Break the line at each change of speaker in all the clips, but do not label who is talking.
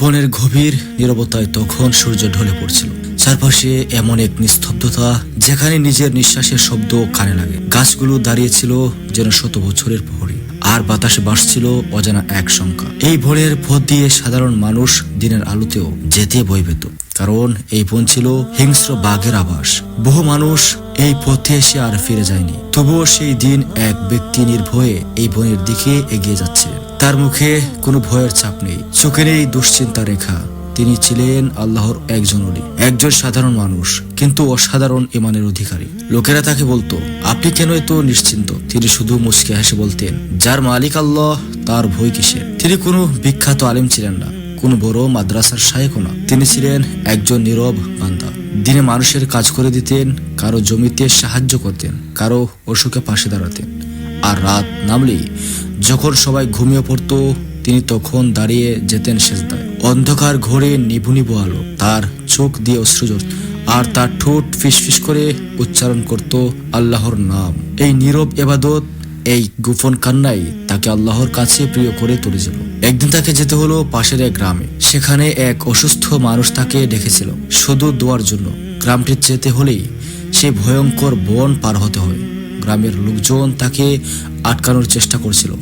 বনের গভীর নীরবতায় তখন সূর্য ঢলে পড়ছিল। চারপাশে এমন এক নিস্তব্ধতা যেখানে নিজের নিঃশ্বাসের শব্দ কানে লাগে। গাছগুলো দাঁড়িয়েছিল যেন শত বছরের প্রহরী, আর বাতাসে বাসছিল অজানা এক সংখ্যা। এই বনের পথ দিয়ে সাধারণ মানুষ দিনের আলোতেও যেতে বই পেত কারণ এই বন ছিল হিংস্র বাঘের আবাস। বহু মানুষ এই পথে এসে আর ফিরে যায়নি, তবুও সেই দিন এক ব্যক্তি নির্ভয়ে এই বনের দিকে এগিয়ে যাচ্ছে তার মুখে কোনো ভয়ের চাপ নেই। চোখে নেই দুশ্চিন্তা রেখা, তিনি ছিলেন আল্লাহর একজন অলি একজন সাধারণ মানুষ, কিন্তু অসাধারণ ইমানের অধিকারী। লোকেরা তাকে বলতো, আপনি কেন এত নিশ্চিন্ত? তিনি শুধু মুসকে হেসে বলতেন, যার মালিক আল্লাহ, তার ভয় কিসের? তিনি কোনো বিখ্যাত আলিম ছিলেন না, কোনো বড় মাদ্রাসার শায়েকও না। তিনি ছিলেন একজন নীরব বান্দা। দিনে মানুষের কাজ করে দিতেন, কারও জমিতে সাহায্য করতেন, কারও অসুখে পাশে দাঁড়াতেন। আর রাত নামলেই যখন সবাই ঘুমিয়ে পড়তো, তিনি তখন দাঁড়িয়ে যেতেন সেজদায়। অন্ধকার ঘরে নিভু নিভু আলো, তার চোখ দিয়ে অশ্রু আর তার ঠোঁট ফিসফিস করে উচ্চারণ করত আল্লাহর নাম। এই নীরব এবাদত, এই গোপন কান্নাই তাকে আল্লাহর কাছে প্রিয় করে তুলেছিল একদিন তাকে যেতে হলো পাশের এক গ্রামে। সেখানে এক অসুস্থ মানুষ তাকে ডেকেছিল। শুধু দোয়ার জন্য। গ্রামটি যেতে হলেই সে ভয়ঙ্কর বন পার হতে হয়। গ্রামের লোকজন তাকে আটকানোর চেষ্টা করছিল।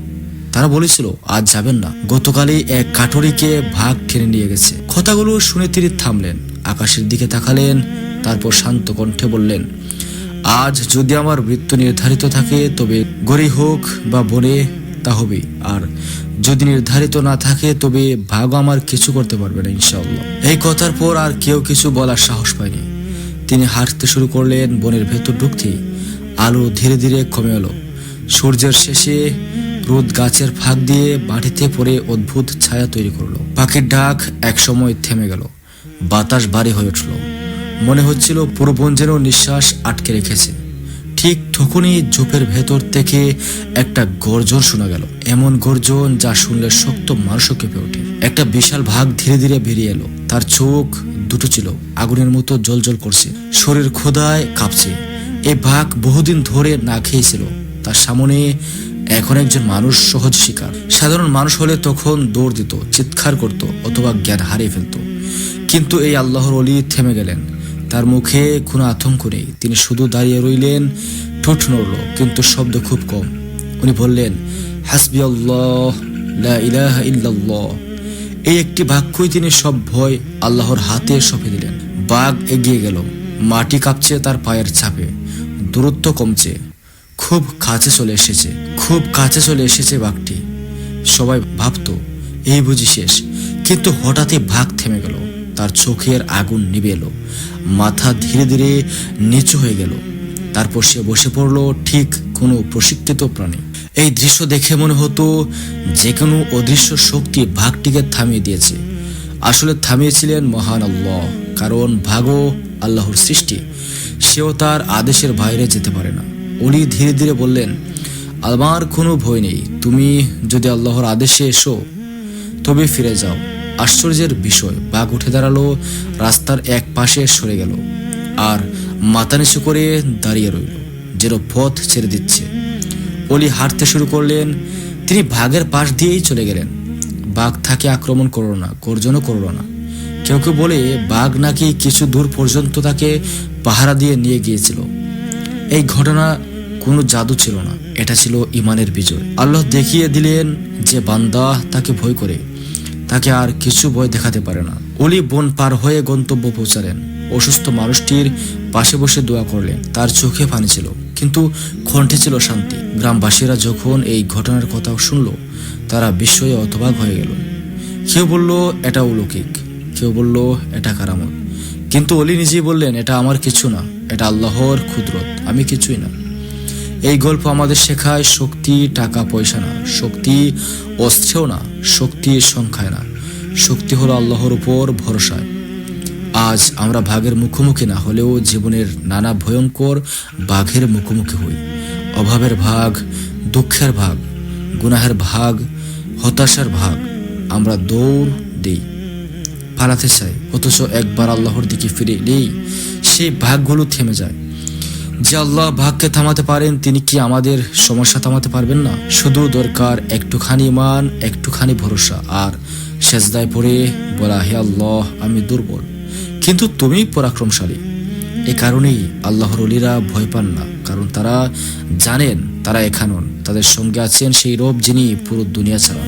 তারা বলেছিল, আজ যাবেন না। গতকালই এক কাঠুরিকে ভাগ টেনে নিয়ে গেছে। কথাগুলো শুনে তিনি থামলেন। আকাশের দিকে তাকালেন, তারপর শান্ত কণ্ঠে বললেন, আজ যদি আমার মৃত্যু নির্ধারিত থাকে, তবে গড়ি হোক বা বনে, তা হবে আর যদি নির্ধারিত না থাকে, তবে ভাগ আমার কিছু করতে পারবে না, ইনশাআল্লাহ। এই কথার পর আর কেউ কিছু বলার সাহস পায়নি। তিনি হাঁটতে শুরু করলেন, বনের ভেতর ঢুকতেই। আলো ধীরে ধীরে কমে এলো। সূর্যের শেষে রোদ গাছের ফাঁক দিয়ে মাটিতে পড়ে অদ্ভুত ছায়া তৈরি করল। পাখির ডাক একসময় থেমে গেল। বাতাস ভারী হয়ে উঠল। মনে হচ্ছিল পুরো বন যেন নিঃশ্বাস আটকে রেখেছে। ঠিক তখনই ঝোপের ভেতর থেকে একটা গর্জন শোনা গেল। এমন গর্জন যা শুনলে শক্ত মানুষও কেঁপে ওঠে। একটা বিশাল ভাগ ধীরে ধীরে বেরিয়ে এলো। তার চোখ দুটো ছিল। আগুনের মতো জল করছে। শরীর খোদায় কাঁপছে। এই ভাগ বহুদিন ধরে না খেয়েছিল। তার সামনে এখন একজন মানুষ সহজ শিকার। সাধারণ মানুষ হলে তখন দৌড় দিত, চিৎকার করত অথবা জ্ঞান হারিয়ে ফেলতো। কিন্তু এই আল্লাহর অলি থেমে গেলেন। তার মুখে কোনো আতঙ্ক নেই। তিনি শুধু দাঁড়িয়ে রইলেন, ঠোঁট নড়ল, কিন্তু শব্দ খুব কম। উনি বললেন, হাসবি আল্লাহ ইলাহা এই একটি বাক্যই তিনি সব ভয় আল্লাহর হাতে সঁপে দিলেন। বাঘ এগিয়ে গেল। মাটি কাঁপছে তার পায়ের ছাপে। দূরত্ব কমছে। খুব কাছে চলে এসেছে, খুব কাছে চলে এসেছে বাঘটি। সবাই ভাবতো, এই বুঝি শেষ। কিন্তু হঠাৎই ভাগ থেমে গেল, তার চোখের আগুন নিভে এলো, মাথা ধীরে ধীরে নিচু হয়ে গেল। তারপর সে বসে পড়ল ঠিক কোনো প্রশিক্ষিত প্রাণী। এই দৃশ্য দেখে মনে হতো যে কোনো অদৃশ্য শক্তি ভাগটিকে থামিয়ে দিয়েছে। আসলে থামিয়েছিলেন মহান আল্লাহ, কারণ ভাগও আল্লাহর সৃষ্টি। সেও তার আদেশের বাইরে যেতে পারে না। উনি ধীরে ধীরে বললেন আমার কোনো ভয় নেই। তুমি যদি আল্লাহর আদেশে এসো, তবে ফিরে যাও। আশ্চর্যের বিষয়, বাঘ উঠে দাঁড়াল, রাস্তার এক পাশে সরে গেল আর মাথা নিচু করে দাঁড়িয়ে রইল, যেন পথ ছেড়ে দিচ্ছে। অলি হাঁটতে শুরু করলেন, তিনি বাঘের পাশ দিয়েই চলে গেলেন। বাঘ তাকে আক্রমণ করল না, গর্জনও করল না। কেউ কেউ বলে, বাঘ নাকি কিছু দূর পর্যন্ত তাকে পাহারা দিয়ে নিয়ে গিয়েছিল। এই ঘটনা কোনো জাদু ছিল না, এটা ছিল ইমানের বিজয়। আল্লাহ দেখিয়ে দিলেন যে বান্দা তাকে ভয় করে, তাকে আর কিছু ভয় দেখাতে পারে না। অলি বন পার হয়ে গন্তব্য পৌঁছালেন। অসুস্থ মানুষটির পাশে বসে দোয়া করলেন, তার চোখে পানি ছিল, কিন্তু কণ্ঠে ছিল শান্তি। গ্রামবাসীরা যখন এই ঘটনার কথা শুনল, তারা বিস্ময়ে অতবাক হয়ে গেল। কেউ বলল, এটা অলৌকিক। কেউ বলল, এটা কারামত। কিন্তু অলি নিজেই বললেন, এটা আমার কিছু না, এটা আল্লাহর ক্ষুদ্রত আমি কিছুই না। এই গল্প আমাদের শেখায় শক্তি, টাকা, পয়সা না। শক্তি অস্ত্রেও না, শক্তি সংখ্যায় না। শক্তি হলো আল্লাহর উপর ভরসায়। আজ আমরা ভাগের মুখোমুখি না হলেও জীবনের নানা ভয়ঙ্কর বাঘের মুখোমুখি হই। অভাবের ভাগ, দুঃখের ভাগ, গুনাহের ভাগ, হতাশার ভাগ আমরা দৌড় দিই। পালাতে চাই অথচ একবার আল্লাহর দিকে ফিরে এলেই সেই ভাগগুলো থেমে যায়। যে আল্লাহ ভাগকে থামাতে পারেন, তিনি কি আমাদের সমস্যা থামাতে পারবেন না? শুধু দরকার একটুখানি মান একটুখানি ভরসা, আর সেজদায় পড়ে বলা, হে আল্লাহ, আমি দুর্বল। কিন্তু তুমি পরাক্রমশালী। এ কারণেই আল্লাহর অলিরা ভয় পান না, কারণ তারা জানেন তারা এখানন। তাদের সঙ্গে আছেন সেই রব যিনি পুরো দুনিয়া ছাড়া।